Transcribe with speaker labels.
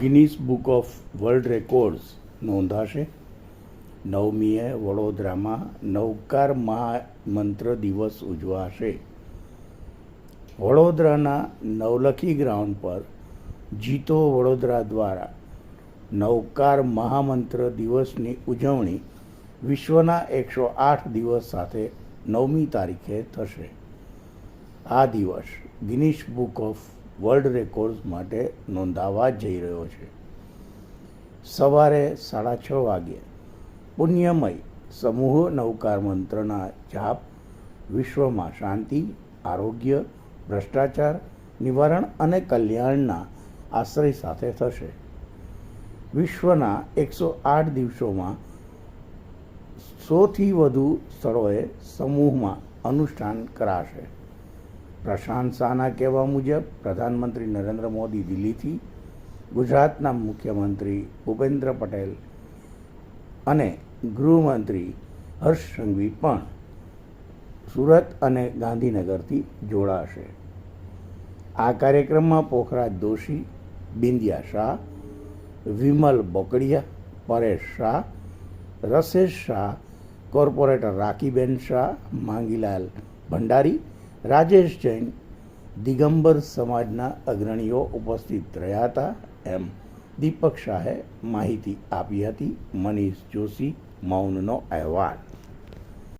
Speaker 1: Guinness book of world records નોંધાશે. નવમીએ વડોદરામાં નવકાર મહામંત્ર દિવસ ઉજવાશે. વડોદરાના નવલખી ગ્રાઉન્ડ પર જીતો વડોદરા દ્વારા નવકાર મહામંત્ર દિવસની ઉજવણી વિશ્વના એકસો આઠ દિવસ સાથે નવમી તારીખે થશે. આ દિવસ Guinness book of world records માટે નોંધાવા જઈ રહ્યો છે. સવારે સાડા છ વાગ્યે પુણ્યમય સમૂહ નવકાર મંત્રના જાપ, વિશ્વમાં શાંતિ, આરોગ્ય, ભ્રષ્ટાચાર, નિવારણ અને કલ્યાણના આશ્રય સાથે થશે. વિશ્વના એકસો આઠ દિવસોમાં સોથી વધુ સ્થળોએ સમૂહમાં અનુષ્ઠાન કરાશે. પ્રશાંત શાહના કહેવા મુજબ પ્રધાનમંત્રી નરેન્દ્ર મોદી દિલ્હીથી, ગુજરાતના મુખ્યમંત્રી ભૂપેન્દ્ર પટેલ અને ગૃહમંત્રી હર્ષ સંઘવી પણ સુરત અને ગાંધીનગરથી જોડાશે. આ કાર્યક્રમમાં પોખરાજ દોશી, બિંદિયા શાહ, વિમલ બોકડિયા, પરેશ શાહ, રસેશ શાહ, કોર્પોરેટર રાખીબેન શાહ, માંગીલાલ ભંડારી રાજેશ જૈન, દિગંબર સમાજના અગ્રણીઓ ઉપસ્થિત રહ્યા હતા એમ દીપક શાહે માહિતી આપી હતી. મનીષ જોશી, મૌનનો અહેવાલ.